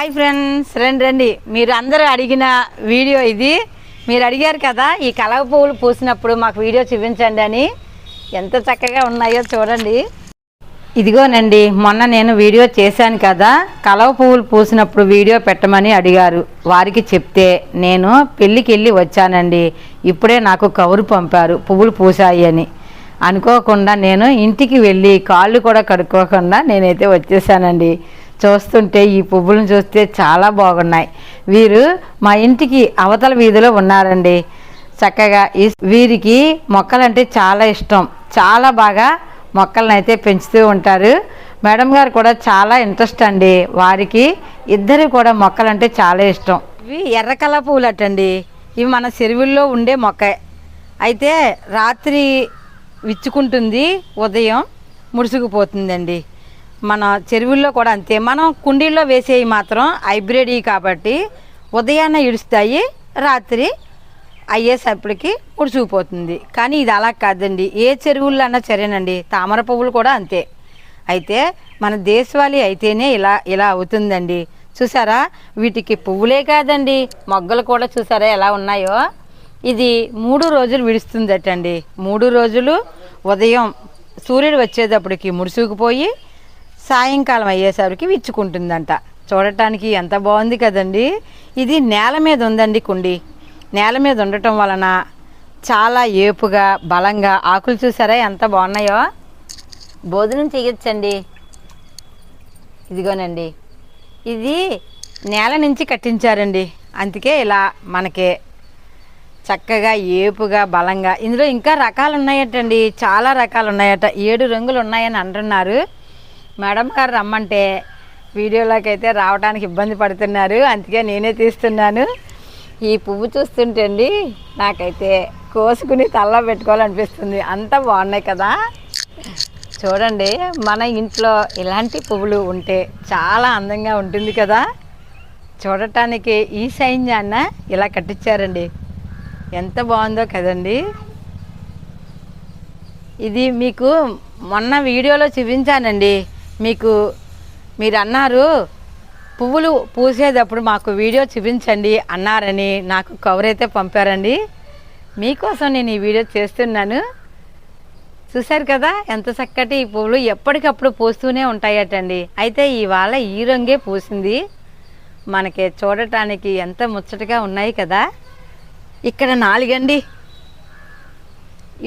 Hi friends రండి రండి. మీరు అందరూ అడిగిన వీడియో ఇది. మీరు అడిగారు కదా ఈ కలవ పువ్వులు పూసినప్పుడు మాకు వీడియో చూపించండి అని. ఎంత చక్కగా ఉన్నాయో చూడండి. ఇదిగోనండి మొన్న నేను వీడియో చేశాను కదా కలవ పువ్వులు పూసినప్పుడు వీడియో పెట్టమని అడిగారు. వారికి చెప్తే నేను పెళ్ళికి వెళ్ళి వచ్చానండి. ఇప్పుడే నాకు కవురు పంపారు పువ్వులు పూసాయి అని. అనుకోకుండా నేను ఇంటికి వెళ్ళి కాళ్ళు కూడా కడుక్కోకుండా నేనైతే వచ్చేసానండి. చూస్తుంటే ఈ పువ్వులను చూస్తే చాలా బాగున్నాయి. వీరు మా ఇంటికి అవతల వీధిలో ఉన్నారండి. చక్కగా ఈ వీరికి మొక్కలంటే చాలా ఇష్టం. చాలా బాగా మొక్కలను అయితే పెంచుతూ ఉంటారు. మేడం గారు కూడా చాలా ఇంట్రెస్ట్ అండి. వారికి ఇద్దరు కూడా మొక్కలంటే చాలా ఇష్టం. ఇవి ఎర్రకల పూలటండి. ఇవి మన చెరువుల్లో ఉండే మొక్క. అయితే రాత్రి విచ్చుకుంటుంది ఉదయం ముడుచుకుపోతుందండి. మన చెరువుల్లో కూడా అంతే. మనం కుండీల్లో వేసేవి మాత్రం హైబ్రిడ్ కాబట్టి ఉదయాన్నే ఇడుస్తాయి రాత్రి అయ్యేసప్పటికి ఉడిచిపోతుంది కానీ ఇది అలా కాదండి. ఏ చెరువుల్లో అన్నా సరేనండి. తామర పువ్వులు కూడా అంతే. అయితే మన దేశవాళీ అయితేనే ఇలా ఇలా అవుతుందండి. చూసారా? వీటికి పువ్వులే కాదండి. మొగ్గలు కూడా చూసారా ఎలా ఉన్నాయో? ఇది మూడు రోజులు విడుస్తుందటండి. మూడు రోజులు ఉదయం సూర్యుడు వచ్చేటప్పటికి ముడుచుకుపోయి సాయంకాలం అయ్యేసరికి విచ్చుకుంటుందంట. చూడటానికి ఎంత బాగుంది కదండి. ఇది నేల మీద ఉందండి కుండి. నేల మీద ఉండటం వలన చాలా ఏపుగా బలంగా ఆకులు చూసారా ఎంత బాగున్నాయో? భోజనం చేయొచ్చండి ఇదిగోనండి. ఇది నేల నుంచి కట్టించారండి. అందుకే ఇలా మనకి చక్కగా ఏపుగా బలంగా. ఇందులో ఇంకా రకాలు ఉన్నాయటండి చాలా రకాలు ఉన్నాయట ఏడు రంగులు ఉన్నాయని అంటున్నారు. మేడం గారు రమ్మంటే వీడియోలోకి అయితే రావడానికి ఇబ్బంది పడుతున్నారు. అందుకే నేనే తీస్తున్నాను. ఈ పువ్వు చూస్తుంటే అండి నాకైతే కోసుకుని తల్ల పెట్టుకోవాలనిపిస్తుంది. అంత బాగున్నాయి కదా. చూడండి మన ఇంట్లో ఇలాంటి పువ్వులు ఉంటే చాలా అందంగా ఉంటుంది కదా. చూడటానికి ఈ సైన్యాన్న ఇలా కట్టించారండి. ఎంత బాగుందో కదండి. ఇది మీకు మొన్న వీడియోలో చూపించానండి. మీకు మీరు అన్నారు పువ్వులు పూసేటప్పుడు మాకు వీడియో చూపించండి అన్నారని నాకు కవర్ అయితే పంపారండి. మీకోసం నేను ఈ వీడియో చేస్తున్నాను. చూశారు కదా ఎంత చక్కటి ఈ పువ్వులు ఎప్పటికప్పుడు పూస్తూనే ఉంటాయటండి. అయితే ఇవాళ ఈ రంగే పూసింది. మనకి చూడటానికి ఎంత ముచ్చటగా ఉన్నాయి కదా. ఇక్కడ నాలుగండి.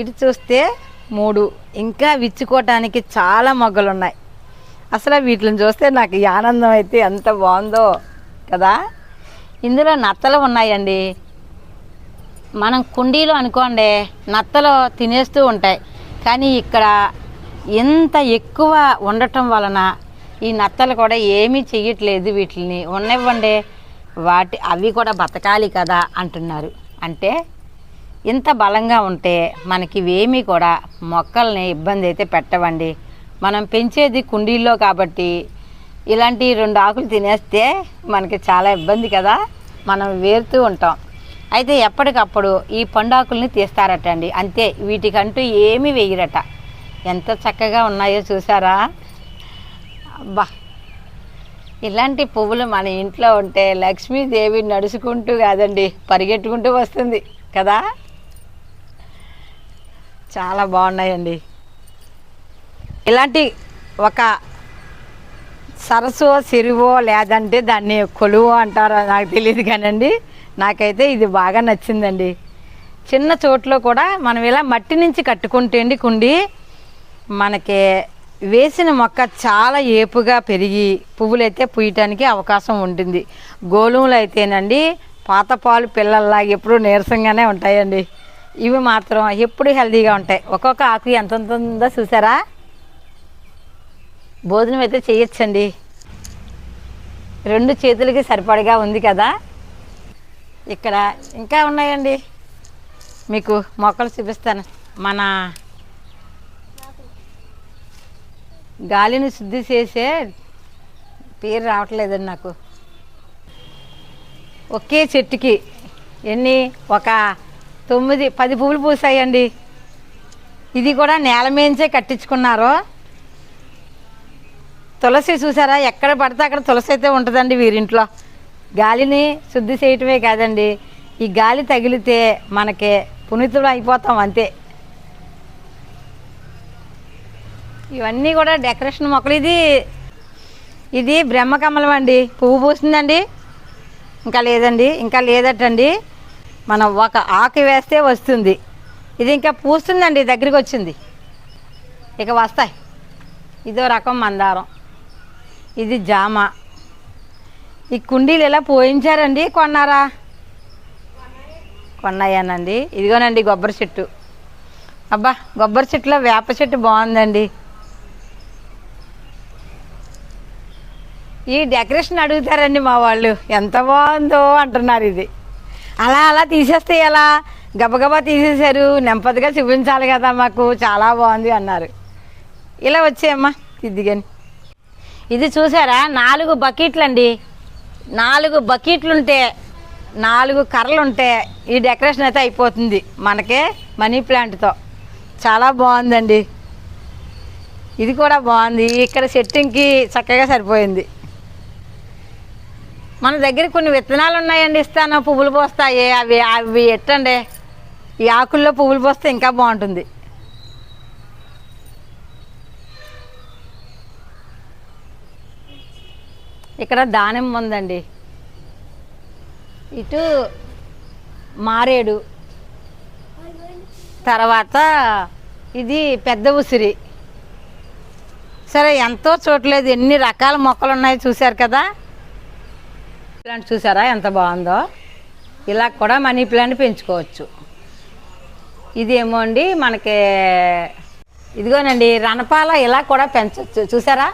ఇటు చూస్తే మూడు. ఇంకా విచ్చుకోవటానికి చాలా మొగ్గలున్నాయి. అసలు వీటిని చూస్తే నాకు ఈ ఆనందం అయితే ఎంత బాగుందో కదా? ఇందులో నత్తలు ఉన్నాయండి. మనం కుండీలు అనుకోండి నత్తలు తినేస్తూ ఉంటాయి. కానీ ఇక్కడ ఎంత ఎక్కువ ఉండటం వలన ఈ నత్తలు కూడా ఏమీ చెయ్యట్లేదు వీటిని ఉన్నవ్వండి వాటి అవి కూడా బతకాలి కదా అంటున్నారు. అంటే ఇంత బలంగా ఉంటే మనకి ఇవేమీ కూడా మొక్కల్ని ఇబ్బంది అయితే పెట్టవండి. మనం పెంచేది కుండీల్లో కాబట్టి ఇలాంటి రెండు ఆకులు తినేస్తే మనకి చాలా ఇబ్బంది కదా. మనం వేరుతూ ఉంటాం. అయితే ఎప్పటికప్పుడు ఈ పండాకుల్ని తీస్తారట అండి అంతే వీటికంటూ ఏమీ వేయరట. ఎంత చక్కగా ఉన్నాయో చూసారా? అబ్బా! ఇలాంటి పువ్వులు మన ఇంట్లో ఉంటే లక్ష్మీదేవి నడుచుకుంటూ కాదండి పరిగెట్టుకుంటూ వస్తుంది కదా. చాలా బాగున్నాయండి. ఇలాంటి ఒక సరస్సు సిరివో లేదంటే దాన్ని కొలువో అంటారో నాకు తెలియదు కానండి. నాకైతే ఇది బాగా నచ్చిందండి. చిన్న చోట్లో కూడా మనం ఇలా మట్టి నుంచి కట్టుకుంటే అండి కుండి మనకి వేసిన మొక్క చాలా ఏపుగా పెరిగి పువ్వులైతే పూయటానికి అవకాశం ఉంటుంది. గోధుమలు అయితేనండి పాత పాలు పిల్లల్లా ఎప్పుడూ నీరసంగానే ఉంటాయండి. ఇవి మాత్రం ఎప్పుడు హెల్తీగా ఉంటాయి. ఒక్కొక్క ఆకు ఎంత ఎంత ఉందో చూసారా? భోజనం అయితే చేయొచ్చండి రెండు చేతులకి సరిపడగా ఉంది కదా? ఇక్కడ ఇంకా ఉన్నాయండి. మీకు మొక్కలు చూపిస్తాను. మన గాలిని శుద్ధి చేసే పేరు రావట్లేదండి నాకు. ఒకే చెట్టుకి ఎన్ని? ఒక తొమ్మిది పది పువ్వులు పూసాయండి. ఇది కూడా నేల మేంచే కట్టించుకున్నారు. తులసి చూసారా? ఎక్కడ పడితే అక్కడ తులసి అయితే ఉంటుందండి వీరింట్లో. గాలిని శుద్ధి చేయటమే కాదండి. ఈ గాలి తగిలితే మనకి పునీతులు అయిపోతాం అంతే. ఇవన్నీ కూడా డెకరేషన్ మొక్కలు. ఇది ఇది బ్రహ్మకమలం అండి. పువ్వు పూసిందండి. ఇంకా లేదండి. ఇంకా లేదటండి. మనం ఒక ఆకు వేస్తే వస్తుంది. ఇది ఇంకా పూస్తుందండి దగ్గరికి వచ్చింది. ఇక వస్తాయి. ఇదో రకం మందారం. ఇది జామ. ఈ కుండీలు ఇలా పోయించారండి? కొన్నారా? కొన్నాయానండి. ఇదిగోనండి కొబ్బరి చెట్టు. అబ్బా కొబ్బరి చెట్టులో వేప చెట్టు బాగుందండి. ఈ డెకరేషన్ అడుగుతారండి మా వాళ్ళు. ఎంత బాగుందో అంటున్నారు ఇది. అలా అలా తీసేస్తే ఎలా? గబగబా తీసేశారు. నెంపదిగా చూపించాలి కదా మాకు. చాలా బాగుంది అన్నారు. ఇలా వచ్చేయమ్మా ఇదిగని. ఇది చూసారా? నాలుగు బకెట్లు అండి నాలుగు బకెట్లు ఉంటే నాలుగు కర్రలు ఉంటే ఈ డెకరేషన్ అయితే అయిపోతుంది మనకే మనీ ప్లాంట్తో. చాలా బాగుందండి. ఇది కూడా బాగుంది. ఇక్కడ సెట్టింగ్కి చక్కగా సరిపోయింది. మన దగ్గర కొన్ని విత్తనాలు ఉన్నాయండి. ఇస్తాను పువ్వులు పోస్తాయి. అవి అవి ఎట్టండి? ఈ ఆకుల్లో పువ్వులు పోస్తే ఇంకా బాగుంటుంది. ఇక్కడ దానిమ్మ ఉందండి. ఇటు మారేడు. తర్వాత ఇది పెద్ద ఉసిరి. సరే ఎంతో చూడలేదు. ఎన్ని రకాల మొక్కలు ఉన్నాయో చూశారు కదా? ప్లాంట్ చూసారా ఎంత బాగుందో. ఇలా కూడా మనీ ప్లాంట్ పెంచుకోవచ్చు. ఇదేమో అండి మనకి ఇదిగోనండి రణపాల ఇలా కూడా పెంచవచ్చు చూసారా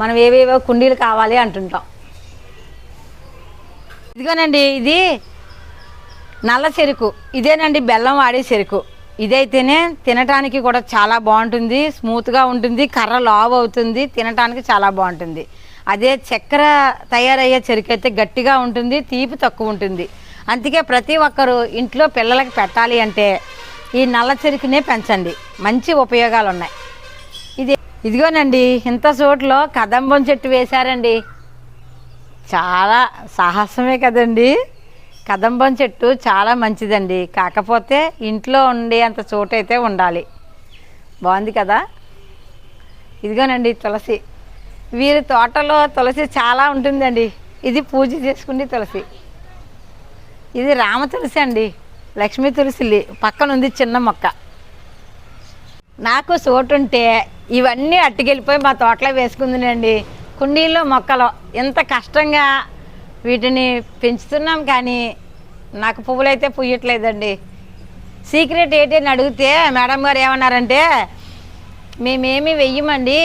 మనం ఏవేవో కుండీలు కావాలి అంటుంటాం. ఇదిగోనండి ఇది నల్ల చెరుకు. ఇదేనండి బెల్లం వాడే చెరుకు. ఇదైతేనే తినటానికి కూడా చాలా బాగుంటుంది స్మూత్గా ఉంటుంది కర్ర లావ్ అవుతుంది తినటానికి చాలా బాగుంటుంది. అదే చక్కెర తయారయ్యే చెరుకు అయితే గట్టిగా ఉంటుంది తీపి తక్కువ ఉంటుంది. అందుకే ప్రతి ఒక్కరు ఇంట్లో పిల్లలకి పెట్టాలి అంటే ఈ నల్ల చెరుకునే పెంచండి. మంచి ఉపయోగాలు ఉన్నాయి ఇదిగోనండి ఇంత చోట్లో కదంబం చెట్టు వేశారండి. చాలా సాహసమే కదండి. కదంబం చెట్టు చాలా మంచిదండి. కాకపోతే ఇంట్లో ఉండే అంత చోటు అయితే ఉండాలి. బాగుంది కదా? ఇదిగోనండి తులసి. వీరి తోటలో తులసి చాలా ఉంటుందండి. ఇది పూజ చేసుకునే తులసి. ఇది రామ తులసి అండి. లక్ష్మీ తులసి పక్కన ఉంది చిన్న మొక్క. నాకు చోటు ఉంటే ఇవన్నీ అట్టుకెళ్ళిపోయి మా తోటలో వేసుకుందినండి. కుండీల్లో మొక్కలు. ఎంత కష్టంగా వీటిని పెంచుతున్నాం కానీ నాకు పువ్వులు అయితే పుయ్యట్లేదండి. సీక్రెట్ ఏంటి అని అడిగితే మేడం గారు ఏమన్నారంటే మేమేమి వెయ్యమండి.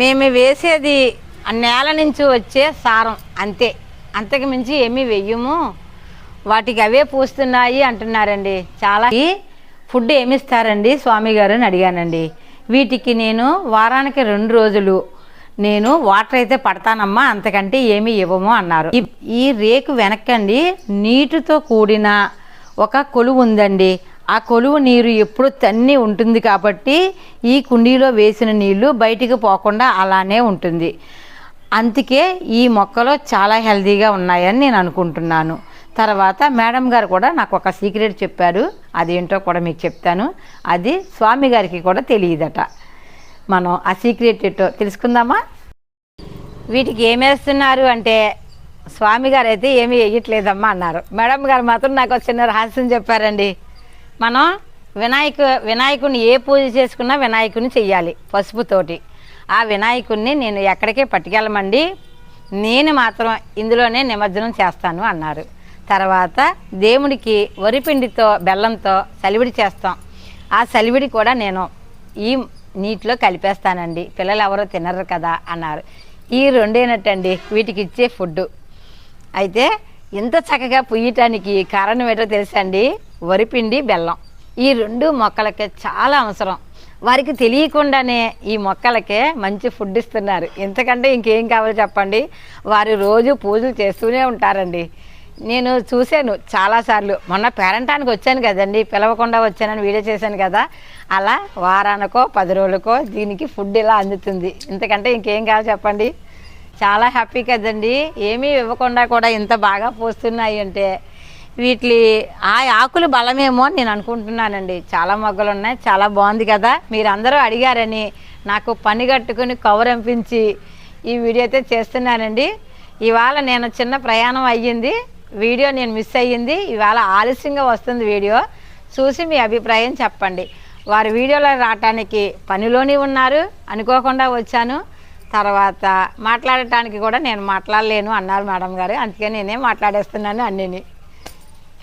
మేము వేసేది ఆ నేల నుంచి వచ్చే సారం అంతే. అంతకు మించి ఏమీ వెయ్యము. వాటికి అవే పూస్తున్నాయి అంటున్నారండి. చాలా ఫుడ్ ఏమిస్తారండి? స్వామి గారు అని అడిగానండి. వీటికి నేను వారానికి రెండు రోజులు నేను వాటర్ అయితే పడతానమ్మా అంతకంటే ఏమీ ఇవ్వము అన్నారు. ఈ- రేకు వెనక్కండి నీటితో కూడిన ఒక కొలువు ఉందండి. ఆ కొలువు నీరు ఎప్పుడు తన్ని ఉంటుంది కాబట్టి ఈ కుండీలో వేసిన నీళ్ళు బయటికి పోకుండా అలానే ఉంటుంది. అందుకే ఈ మొక్కలు చాలా హెల్దీగా ఉన్నాయని నేను అనుకుంటున్నాను. తర్వాత మేడం గారు కూడా నాకు ఒక సీక్రెట్ చెప్పారు. అదేంటో కూడా మీకు చెప్తాను. అది స్వామి గారికి కూడా తెలియదట. మనం ఆ సీక్రెట్ ఏంటో తెలుసుకుందామా? వీటికి ఏమేస్తున్నారు అంటే స్వామి గారు అయితే ఏమీ వేయట్లేదమ్మా అన్నారు. మేడం గారు మాత్రం నాకు ఒక చిన్న రహస్యం చెప్పారండి. మనం వినాయక వినాయకుని ఏ పూజ చేసుకున్నా వినాయకుని చెయ్యాలి పసుపుతోటి ఆ వినాయకుడిని నేను ఎక్కడికే పట్టుకెళ్ళమండి. నేను మాత్రం ఇందులోనే నిమజ్జనం చేస్తాను అన్నారు. తర్వాత దేవుడికి వరిపిండితో బెల్లంతో సలివిడి చేస్తాం. ఆ సలివిడి కూడా నేను ఈ నీటిలో కలిపేస్తానండి. పిల్లలు ఎవరో తినరు కదా అన్నారు. ఈ రెండేనట్టండి వీటికి ఇచ్చే ఫుడ్ అయితే ఇంత చక్కగా పుయ్యటానికి కారణం ఏంటో తెలుసా అండి? వరిపిండి బెల్లం. ఈ రెండు మొక్కలకి చాలా అవసరం. వారికి తెలియకుండానే ఈ మొక్కలకే మంచి ఫుడ్ ఇస్తున్నారు. ఇంతకంటే ఇంకేం కావాలో చెప్పండి? వారు రోజు పూజలు చేస్తూనే ఉంటారండి. నేను చూశాను చాలాసార్లు మొన్న పేరంటానికి వచ్చాను కదండి పిలవకుండా వచ్చానని వీడియో చేశాను కదా. అలా వారానికో పది రోజులకో దీనికి ఫుడ్ ఇలా అందుతుంది. ఇంతకంటే ఇంకేం కావాలి చెప్పండి? చాలా హ్యాపీ కదండి. ఏమీ ఇవ్వకుండా కూడా ఇంత బాగా పోస్తున్నాయి అంటే వీటి ఆ ఆకులు బలమేమో అని నేను అనుకుంటున్నానండి. చాలా మొగ్గలు ఉన్నాయి చాలా బాగుంది కదా. మీరందరూ అడిగారని నాకు పని కట్టుకుని కవర్ అంపించి ఈ వీడియో అయితే చేస్తున్నానండి. ఇవాళ నేను చిన్న ప్రయాణం అయ్యింది. వీడియో నేను మిస్ అయ్యింది. ఇవాళ ఆలస్యంగా వస్తుంది వీడియో. చూసి మీ అభిప్రాయం చెప్పండి. వారి వీడియోలో రావటానికి పనిలోనే ఉన్నారు. అనుకోకుండా వచ్చాను. తర్వాత మాట్లాడటానికి కూడా నేను మాట్లాడలేను అన్నారు మేడం గారు. అందుకే నేనే మాట్లాడేస్తున్నాను అన్నిని.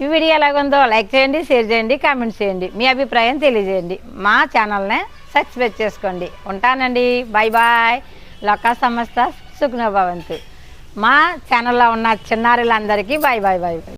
ఈ వీడియో ఎలాగుందో లైక్ చేయండి షేర్ చేయండి కామెంట్ చేయండి. మీ అభిప్రాయం తెలియజేయండి. మా ఛానల్ని సబ్స్క్రైబ్ చేసుకోండి. ఉంటానండి. Bye bye. లోకా సంస్థ సుఖ్నభవంతు మా ఛానల్లో ఉన్న చిన్నారులందరికీ బాయ్ బాయ్ బాయ్ బాయ్